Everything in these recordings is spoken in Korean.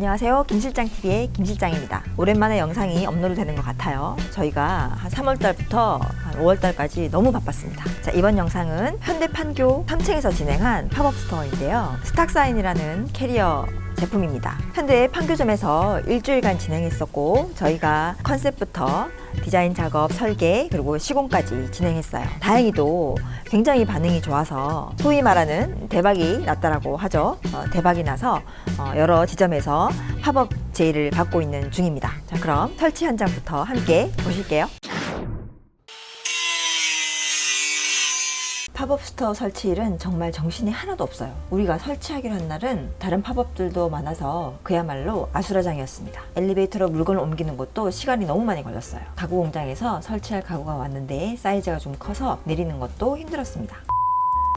안녕하세요. 김실장TV의 김실장입니다. 오랜만에 영상이 업로드 되는 것 같아요. 저희가 한 3월달부터 한 5월달까지 너무 바빴습니다. 자, 이번 영상은 현대 판교 3층에서 진행한 팝업 스토어인데요. 스탁사인이라는 캐리어 제품입니다. 현대 판교점에서 일주일간 진행했었고 저희가 컨셉부터 디자인 작업, 설계 그리고 시공까지 진행했어요. 다행히도 굉장히 반응이 좋아서 소위 말하는 대박이 났다라고 하죠. 어, 대박이 나서 어, 여러 지점에서 팝업 제의를 받고 있는 중입니다. 자, 그럼 설치 현장부터 함께 보실게요. 팝업 스토어 설치일은 정말 정신이 하나도 없어요. 우리가 설치하기로 한 날은 다른 팝업들도 많아서 그야말로 아수라장이었습니다. 엘리베이터로 물건을 옮기는 것도 시간이 너무 많이 걸렸어요. 가구 공장에서 설치할 가구가 왔는데 사이즈가 좀 커서 내리는 것도 힘들었습니다.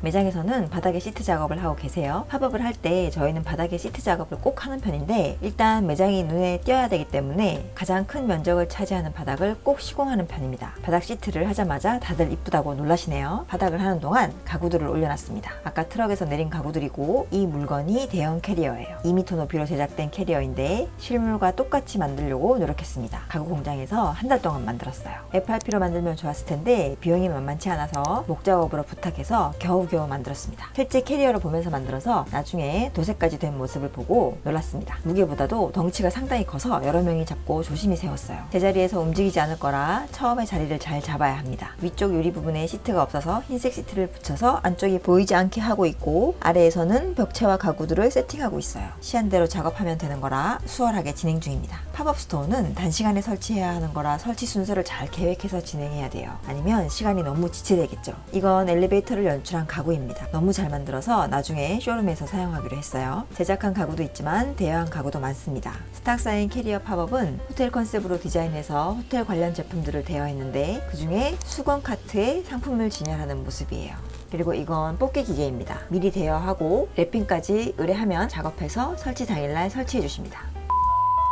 매장에서는 바닥에 시트 작업을 하고 계세요. 팝업을 할 때 저희는 바닥에 시트 작업을 꼭 하는 편인데 일단 매장이 눈에 띄어야 되기 때문에 가장 큰 면적을 차지하는 바닥을 꼭 시공하는 편입니다. 바닥 시트를 하자마자 다들 이쁘다고 놀라시네요. 바닥을 하는 동안 가구들을 올려놨습니다. 아까 트럭에서 내린 가구들이고 이 물건이 대형 캐리어예요. 2m 높이로 제작된 캐리어인데 실물과 똑같이 만들려고 노력했습니다. 가구 공장에서 한 달 동안 만들었어요. FRP로 만들면 좋았을 텐데 비용이 만만치 않아서 목작업으로 부탁해서 겨우 겨우 만들었습니다. 실제 캐리어를 보면서 만들어서 나중에 도색까지 된 모습을 보고 놀랐습니다. 무게보다도 덩치가 상당히 커서 여러 명이 잡고 조심히 세웠어요. 제자리에서 움직이지 않을 거라 처음에 자리를 잘 잡아야 합니다. 위쪽 유리 부분에 시트가 없어서 흰색 시트를 붙여서 안쪽이 보이지 않게 하고 있고 아래에서는 벽체와 가구들을 세팅하고 있어요. 시한대로 작업하면 되는 거라 수월하게 진행 중입니다. 팝업 스토어는 단시간에 설치해야 하는 거라 설치 순서를 잘 계획해서 진행해야 돼요. 아니면 시간이 너무 지체되겠죠. 이건 엘리베이터를 연출한 가구입니다. 너무 잘 만들어서 나중에 쇼룸에서 사용하기로 했어요. 제작한 가구도 있지만 대여한 가구도 많습니다. 스탁 사인 캐리어 팝업은 호텔 컨셉으로 디자인해서 호텔 관련 제품들을 대여했는데 그 중에 수건 카트에 상품을 진열하는 모습이에요. 그리고 이건 뽑기 기계입니다. 미리 대여하고 랩핑까지 의뢰하면 작업해서 설치 당일날 설치해 주십니다.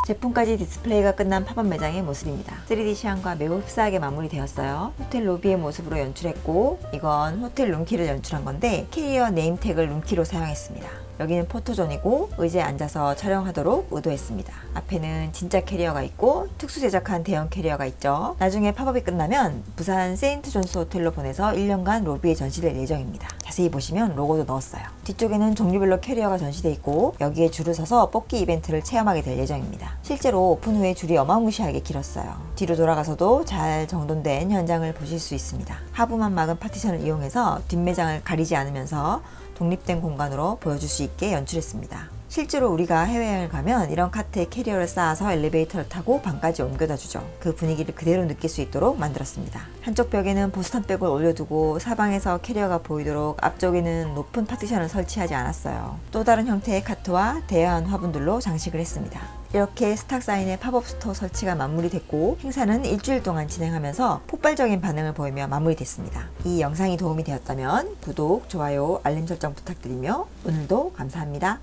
제품까지 디스플레이가 끝난 팝업 매장의 모습입니다. 3D 시향과 매우 흡사하게 마무리되었어요. 호텔 로비의 모습으로 연출했고 이건 호텔 룸키를 연출한 건데 캐리어 네임택을 룸키로 사용했습니다. 여기는 포토존이고 의자에 앉아서 촬영하도록 의도했습니다. 앞에는 진짜 캐리어가 있고 특수 제작한 대형 캐리어가 있죠. 나중에 팝업이 끝나면 부산 세인트 존스 호텔로 보내서 1년간 로비에 전시될 예정입니다. 자세히 보시면 로고도 넣었어요. 뒤쪽에는 종류별로 캐리어가 전시돼 있고 여기에 줄을 서서 뽑기 이벤트를 체험하게 될 예정입니다. 실제로 오픈 후에 줄이 어마무시하게 길었어요. 뒤로 돌아가서도 잘 정돈된 현장을 보실 수 있습니다. 하부만 막은 파티션을 이용해서 뒷매장을 가리지 않으면서 독립된 공간으로 보여줄 수 있게 연출했습니다. 실제로 우리가 해외여행을 가면 이런 카트에 캐리어를 쌓아서 엘리베이터를 타고 방까지 옮겨다 주죠. 그 분위기를 그대로 느낄 수 있도록 만들었습니다. 한쪽 벽에는 보스턴백을 올려두고 사방에서 캐리어가 보이도록 앞쪽에는 높은 파티션을 설치하지 않았어요. 또 다른 형태의 카트와 대여한 화분들로 장식을 했습니다. 이렇게 스탁사인의 팝업 스토어 설치가 마무리됐고 행사는 일주일 동안 진행하면서 폭발적인 반응을 보이며 마무리됐습니다. 이 영상이 도움이 되었다면 구독, 좋아요, 알림 설정 부탁드리며 오늘도 감사합니다.